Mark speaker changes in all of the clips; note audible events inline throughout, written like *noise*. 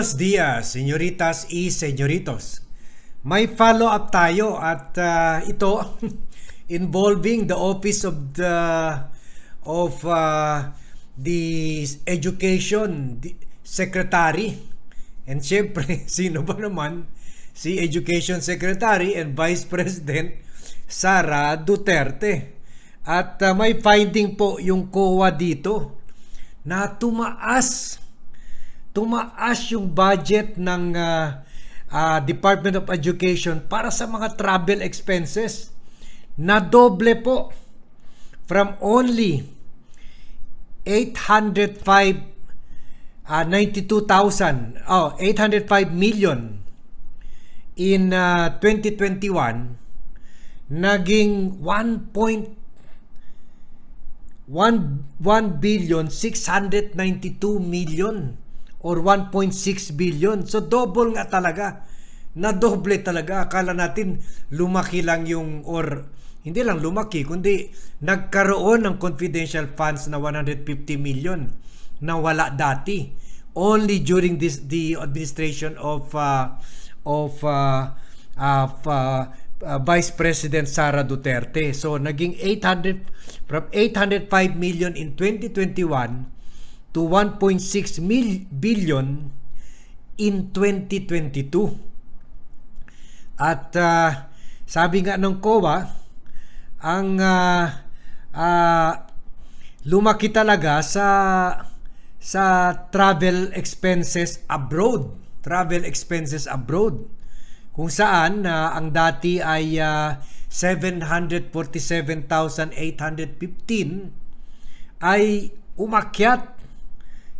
Speaker 1: Buenos dias, señoritas y señoritos. May follow-up tayo at uh, ito *laughs* involving the office of the of uh, the education secretary. And syempre, *laughs* sino ba naman si education secretary and vice president Sara Duterte. At uh, may finding po yung COA dito na tumaas tumaas yung budget ng uh, uh, Department of Education para sa mga travel expenses. Na doble po from only 805 uh, 92,000 oh 805 million in uh, 2021 naging 1. 1 1 billion 692 million or 1.6 billion. So double nga talaga. Na doble talaga. Akala natin lumaki lang yung or hindi lang lumaki kundi nagkaroon ng confidential funds na 150 million na wala dati only during this the administration of uh, of uh, of uh, uh, Vice President Sara Duterte. So naging 800 from 805 million in 2021 to 1.6 mil billion in 2022. At uh, sabi nga ng COA, ang uh, uh, lumaki talaga sa sa travel expenses abroad, travel expenses abroad. Kung saan uh, ang dati ay uh, 747,815 ay umakyat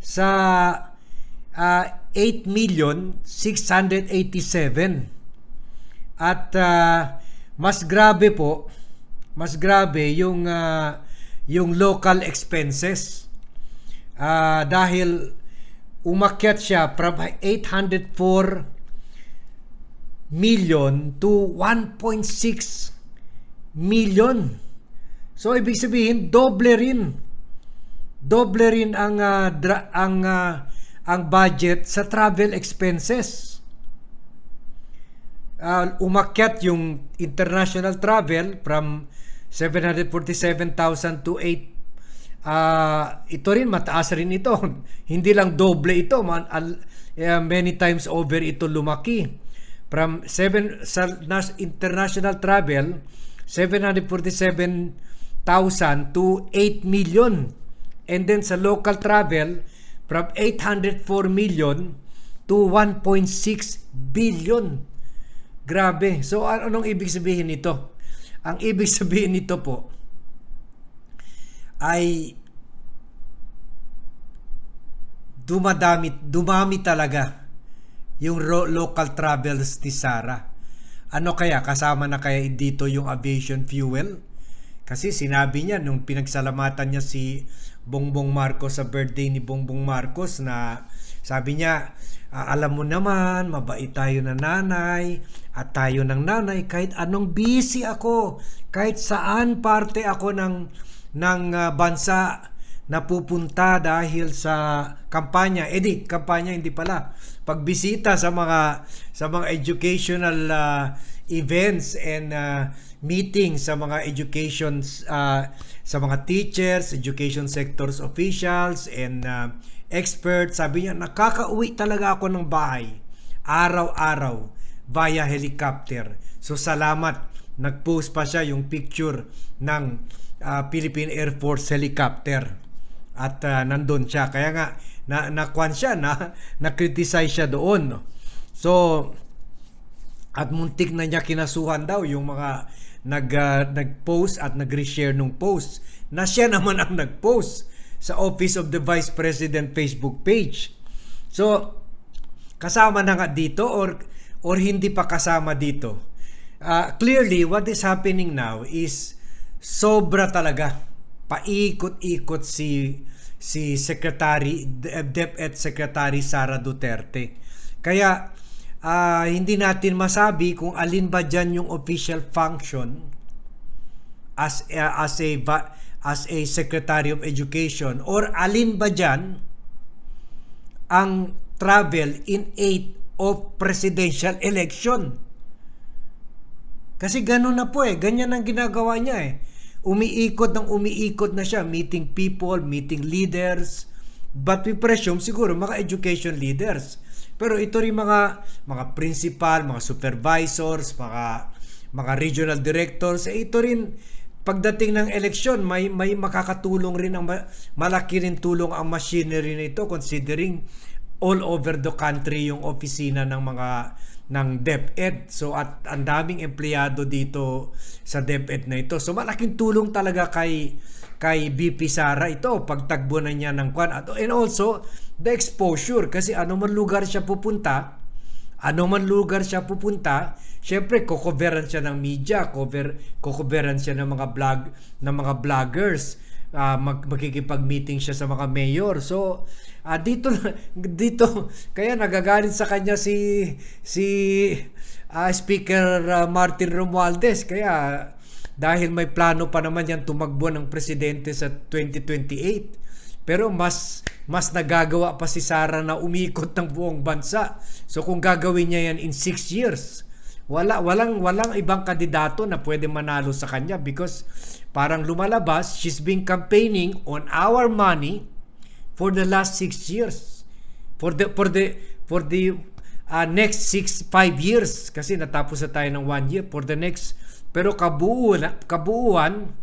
Speaker 1: sa uh, 8 million 687 at uh, mas grabe po mas grabe yung uh, yung local expenses. Uh, dahil umakyat siya from 804 million to 1.6 million. So ibig sabihin doble rin doble rin ang uh, dra- ang uh, ang budget sa travel expenses. Uh, umakyat yung international travel from 747,000 to 8 uh, ito rin mataas rin ito. *laughs* Hindi lang doble ito, man, uh, many times over ito lumaki. From 7 sa international travel 747,000 to 8 million And then sa local travel, from 804 million to 1.6 billion. Grabe. So anong ibig sabihin nito? Ang *laughs* ibig sabihin nito po ay dumadami, dumami talaga yung local travels ni Sara. Ano kaya? Kasama na kaya dito yung aviation fuel? Kasi sinabi niya nung pinagsalamatan niya si Bongbong Marcos sa birthday ni Bongbong Marcos na sabi niya, alam mo naman, mabait tayo na nanay at tayo ng nanay kahit anong busy ako, kahit saan parte ako ng ng uh, bansa napupunta dahil sa kampanya. Eh di, kampanya hindi pala. Pagbisita sa mga sa mga educational uh, events and uh, meetings sa mga education uh, sa mga teachers, education sectors officials and uh, experts. Sabi niya, nakakauwi talaga ako ng bahay araw-araw via helicopter. So salamat. Nag-post pa siya yung picture ng uh, Philippine Air Force helicopter at uh, nandun siya. Kaya nga na nakwan siya na *laughs* na-criticize siya doon. So at muntik na niya kinasuhan daw yung mga nag uh, nag-post at nag-reshare nung post na siya naman ang nag-post sa Office of the Vice President Facebook page. So kasama na nga dito or or hindi pa kasama dito. Uh, clearly what is happening now is sobra talaga paikot-ikot si si Secretary DepEd Secretary Sara Duterte. Kaya uh, hindi natin masabi kung alin ba diyan yung official function as uh, as a as a Secretary of Education or alin ba diyan ang travel in aid of presidential election. Kasi ganun na po eh. Ganyan ang ginagawa niya eh. Umiikot ng umiikot na siya. Meeting people, meeting leaders. But we presume siguro mga education leaders. Pero ito rin mga mga principal, mga supervisors, mga mga regional directors, eh, ito rin pagdating ng eleksyon may may makakatulong rin ang ma- malaki rin tulong ang machinery nito considering all over the country yung opisina ng mga ng DepEd. So at ang daming empleyado dito sa DepEd na ito. So malaking tulong talaga kay kay BP Sara ito pagtagbo na niya ng kwan at and also the exposure kasi ano man lugar siya pupunta ano man lugar siya pupunta, syempre kokoveran siya ng media, cover kokoveran siya ng mga vlog ng mga vloggers. Uh, mag makikipag-meeting siya sa mga mayor. So, uh, dito *laughs* dito kaya nagagalit sa kanya si si uh, Speaker uh, Martin Romualdez kaya dahil may plano pa naman yan tumakbo ng presidente sa 2028. Pero mas mas nagagawa pa si Sara na umikot ng buong bansa. So kung gagawin niya yan in 6 years, wala walang walang ibang kandidato na pwede manalo sa kanya because parang lumalabas she's been campaigning on our money for the last 6 years. For the for the for the uh, next 6 5 years. Kasi natapos na tayo ng 1 year for the next. Pero kabuuan kabuuan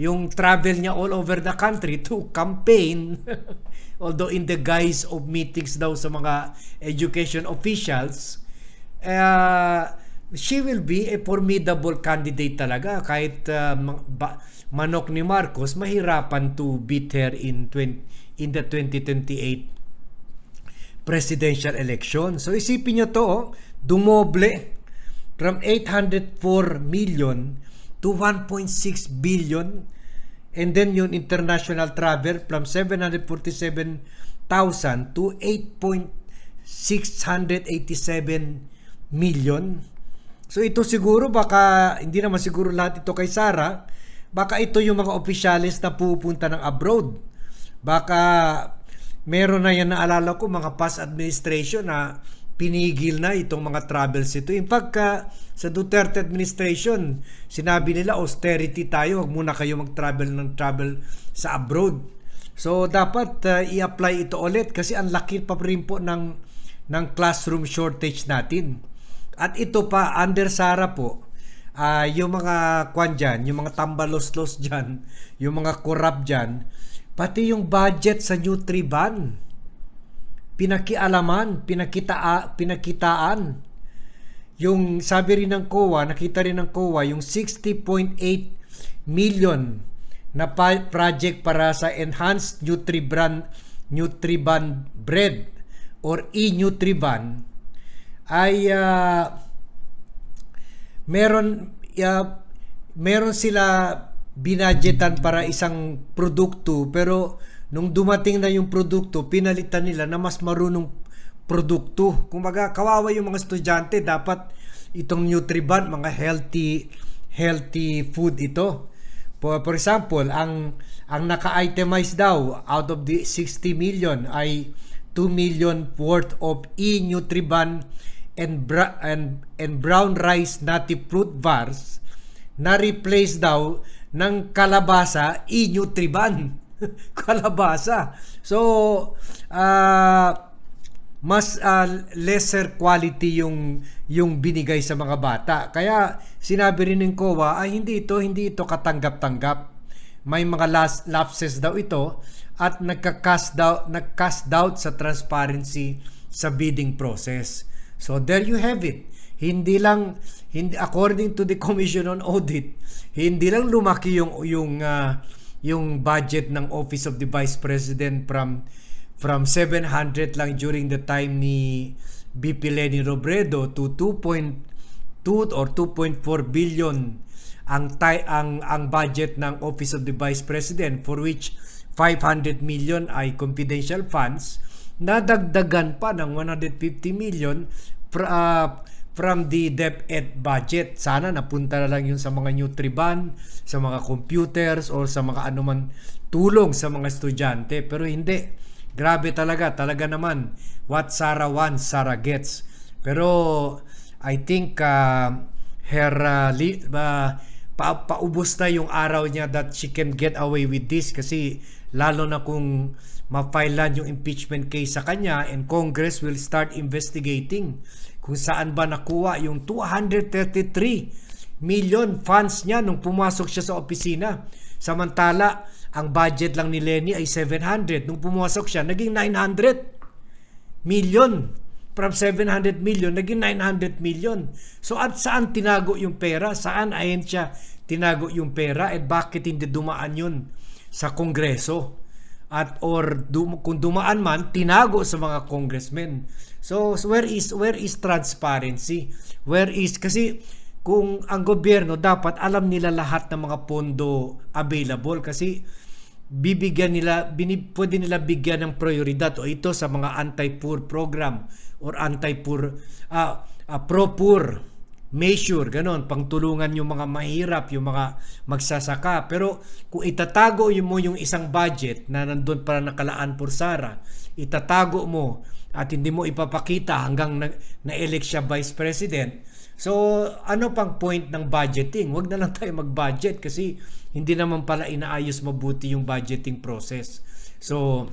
Speaker 1: yung travel niya all over the country to campaign. *laughs* Although in the guise of meetings daw sa mga education officials. Uh, she will be a formidable candidate talaga. Kahit uh, manok ni Marcos mahirapan to beat her in 20, in the 2028 presidential election. So isipin niyo to oh, dumoble from 804 million to 1.6 billion. And then yung international travel from 747,000 to 8.687 million. So ito siguro baka hindi naman siguro lahat ito kay Sara, baka ito yung mga opisyalis na pupunta ng abroad. Baka meron na yan naalala ko mga past administration na pinigil na itong mga travels ito. In fact, uh, sa Duterte administration, sinabi nila austerity tayo, wag muna kayo mag-travel ng travel sa abroad. So dapat uh, i-apply ito ulit kasi ang laki pa rin po ng ng classroom shortage natin. At ito pa under Sara po, uh, yung mga kwan dyan, yung mga tambalos-los dyan, *laughs* yung mga corrupt dyan, pati yung budget sa Nutriban pinakialaman, pinakita, pinakitaan. Yung sabi rin ng COA, nakita rin ng COA, yung 60.8 million na project para sa Enhanced Nutriban, Nutriban Bread or e-Nutriban ay uh, meron uh, meron sila binadgetan para isang produkto pero nung dumating na yung produkto, pinalitan nila na mas marunong produkto. Kung baga, kawawa yung mga estudyante, dapat itong Nutriban, mga healthy healthy food ito. For, for example, ang ang naka-itemize daw out of the 60 million ay 2 million worth of e-Nutriban and, bra- and, and brown rice nutty fruit bars na replace daw ng kalabasa e-Nutriban. *laughs* kalabasa. So, uh, mas uh, lesser quality yung yung binigay sa mga bata. Kaya sinabi rin ng COA ay hindi ito hindi ito katanggap-tanggap. May mga last lapses daw ito at nagka-cast doubt nag-cast doubt sa transparency sa bidding process. So there you have it. Hindi lang hindi according to the *laughs* Commission on Audit, hindi lang lumaki yung yung uh, yung budget ng Office of the Vice President from from 700 lang during the time ni BP Lenny Robredo to 2.2 or 2.4 billion ang ang ang budget ng Office of the Vice President for which 500 million ay confidential funds nadagdagan pa ng 150 million uh, from the DepEd budget. Sana napunta na lang yun sa mga Nutriban, sa mga computers, or sa mga anuman tulong sa mga estudyante. Pero hindi. Grabe talaga, talaga naman. What Sarah wants, Sarah gets. Pero I think uh, her uh, li- uh, pa- paubos na yung araw niya that she can get away with this kasi lalo na kung ma-filean yung impeachment case sa kanya and Congress will start investigating kung saan ba nakuha yung 233 million funds niya nung pumasok siya sa opisina. Samantala, ang budget lang ni Lenny ay 700. Nung pumasok siya, naging 900 million. From 700 million, naging 900 million. So at saan tinago yung pera? Saan ayon siya tinago yung pera? At bakit hindi dumaan yun sa Kongreso? At or dum- kung dumaan man, tinago sa mga congressmen. So where is where is transparency? Where is kasi kung ang gobyerno dapat alam nila lahat ng mga pondo available kasi bibigyan nila binib, pwede nila bigyan ng prioridad o ito sa mga anti-poor program or anti-poor ah, ah, pro-poor measure ganon pangtulungan yung mga mahirap yung mga magsasaka pero kung itatago mo yung isang budget na nandun para nakalaan por Sara itatago mo at hindi mo ipapakita hanggang na, na-elect siya vice president So, ano pang point ng budgeting? Huwag na lang tayo mag-budget kasi hindi naman pala inaayos mabuti yung budgeting process. So,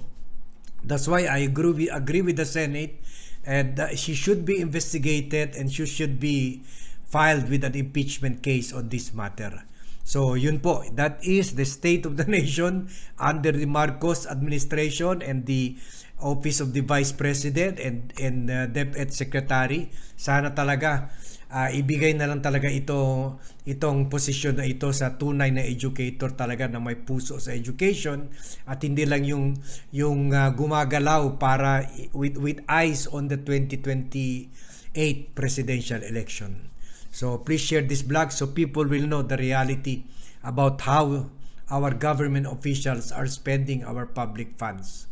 Speaker 1: that's why I agree with, agree with the Senate and uh, she should be investigated and she should be filed with an impeachment case on this matter. So, yun po. That is the state of the *laughs* nation under the Marcos administration and the Office of the Vice President and, and uh, DepEd Secretary. Sana talaga uh, ibigay na lang talaga ito itong posisyon na ito sa tunay na educator talaga na may puso sa education at hindi lang yung yung uh, gumagalaw para with with eyes on the 2028 presidential election. So please share this blog so people will know the reality about how our government officials are spending our public funds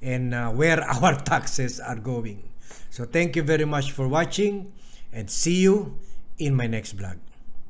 Speaker 1: and uh, where *laughs* our taxes are going. So thank you very much for watching and see you in my next vlog.